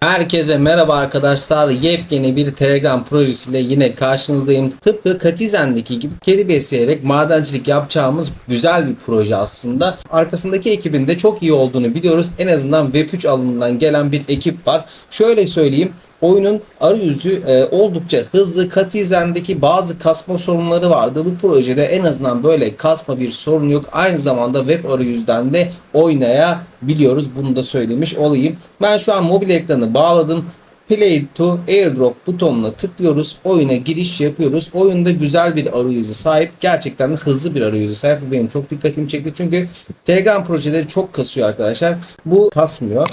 Herkese merhaba arkadaşlar. Yepyeni bir Telegram projesiyle yine karşınızdayım. Tıpkı Katizen'deki gibi kedi besleyerek madencilik yapacağımız güzel bir proje aslında. Arkasındaki ekibin de çok iyi olduğunu biliyoruz. En azından Web3 alanından gelen bir ekip var. Şöyle söyleyeyim. Oyunun arayüzü e, oldukça hızlı. Katizen'deki bazı kasma sorunları vardı. Bu projede en azından böyle kasma bir sorun yok. Aynı zamanda web arayüzden de oynayabiliyoruz. Bunu da söylemiş olayım. Ben şu an mobil ekranı bağladım. Play to Airdrop butonuna tıklıyoruz. Oyuna giriş yapıyoruz. Oyunda güzel bir arayüzü sahip. Gerçekten de hızlı bir arayüzü sahip. Bu benim çok dikkatimi çekti. Çünkü Telegram projeleri çok kasıyor arkadaşlar. Bu kasmıyor.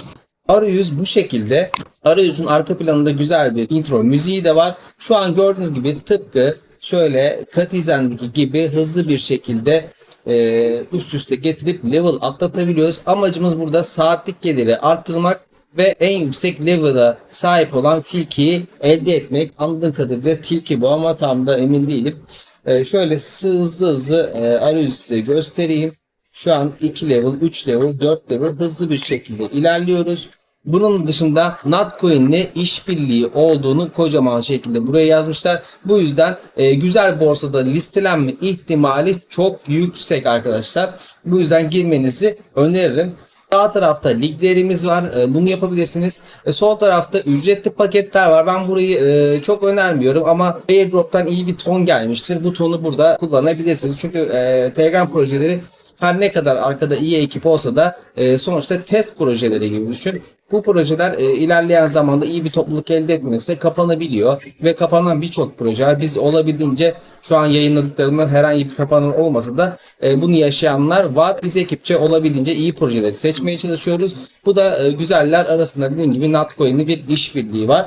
Arayüz bu şekilde. Arayüzün arka planında güzel bir intro müziği de var. Şu an gördüğünüz gibi tıpkı şöyle Katizen'deki gibi hızlı bir şekilde e, üst üste getirip level atlatabiliyoruz. Amacımız burada saatlik geliri arttırmak ve en yüksek level'a sahip olan tilkiyi elde etmek. Anladığım kadarıyla tilki bu ama tam da emin değilim. E, şöyle hızlı hızlı e, arayüzü size göstereyim. Şu an 2 level, 3 level, 4 level hızlı bir şekilde ilerliyoruz. Bunun dışında Notcoin'le işbirliği olduğunu kocaman şekilde buraya yazmışlar. Bu yüzden e, güzel borsada listelenme ihtimali çok yüksek arkadaşlar. Bu yüzden girmenizi öneririm. Sağ tarafta liglerimiz var. E, Bunu yapabilirsiniz. E, Sol tarafta ücretli paketler var. Ben burayı e, çok önermiyorum ama Airdrop'tan iyi bir ton gelmiştir. Bu tonu burada kullanabilirsiniz. Çünkü Telegram projeleri her ne kadar arkada iyi ekip olsa da sonuçta test projeleri gibi düşün. Bu projeler e, ilerleyen zamanda iyi bir topluluk elde etmesi kapanabiliyor ve kapanan birçok proje. Biz olabildiğince şu an yayınladıklarımın herhangi bir kapanan olmasa da e, bunu yaşayanlar var. Biz ekipçe olabildiğince iyi projeleri seçmeye çalışıyoruz. Bu da e, güzeller arasında dediğim gibi Notcoin'li bir işbirliği var.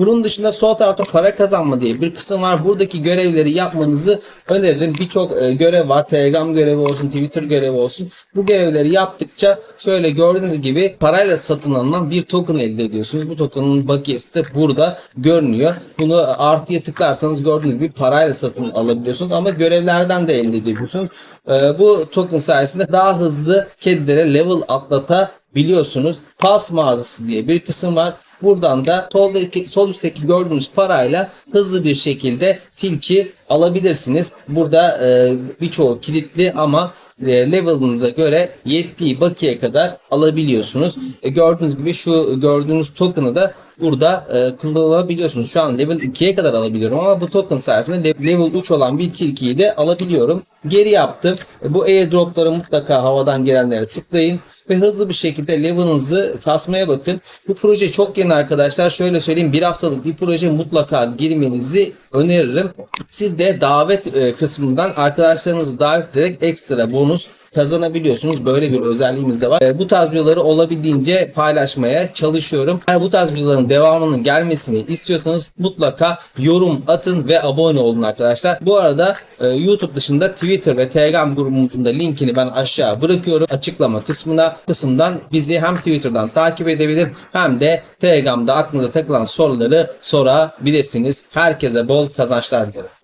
Bunun dışında sol tarafta para kazanma diye bir kısım var. Buradaki görevleri yapmanızı öneririm. Birçok e, görev var. Telegram görevi olsun, Twitter görevi olsun. Bu görevleri yaptıkça şöyle gördüğünüz gibi parayla satın alınan bir token elde ediyorsunuz. Bu token'ın bakiyesi de burada görünüyor. Bunu artıya tıklarsanız gördüğünüz gibi parayla satın alabiliyorsunuz. Ama görevlerden de elde edebiliyorsunuz. E, bu token sayesinde daha hızlı kedilere level atlatabiliyorsunuz. Pas mağazası diye bir kısım var. Buradan da soldaki, sol üstteki gördüğünüz parayla hızlı bir şekilde tilki alabilirsiniz. Burada e, birçoğu kilitli ama e, level'ınıza göre yettiği bakiye kadar alabiliyorsunuz. E, gördüğünüz gibi şu gördüğünüz token'ı da burada e, kullanabiliyorsunuz. Şu an level 2'ye kadar alabiliyorum ama bu token sayesinde le- level 3 olan bir tilkiyi de alabiliyorum. Geri yaptım. E, bu airdropları mutlaka havadan gelenlere tıklayın ve hızlı bir şekilde level'ınızı kasmaya bakın. Bu proje çok yeni arkadaşlar. Şöyle söyleyeyim bir haftalık bir proje mutlaka girmenizi öneririm. Siz de davet e, kısmından arkadaşlarınızı davet ederek ekstra bonus kazanabiliyorsunuz. Böyle bir özelliğimiz de var. E, bu tarz videoları olabildiğince paylaşmaya çalışıyorum. Eğer bu tarz videoların devamının gelmesini istiyorsanız mutlaka yorum atın ve abone olun arkadaşlar. Bu arada YouTube dışında Twitter ve Telegram grubumuzun da linkini ben aşağı bırakıyorum. Açıklama kısmına kısımdan bizi hem Twitter'dan takip edebilir hem de Telegram'da aklınıza takılan soruları sorabilirsiniz. Herkese bol kazançlar dilerim.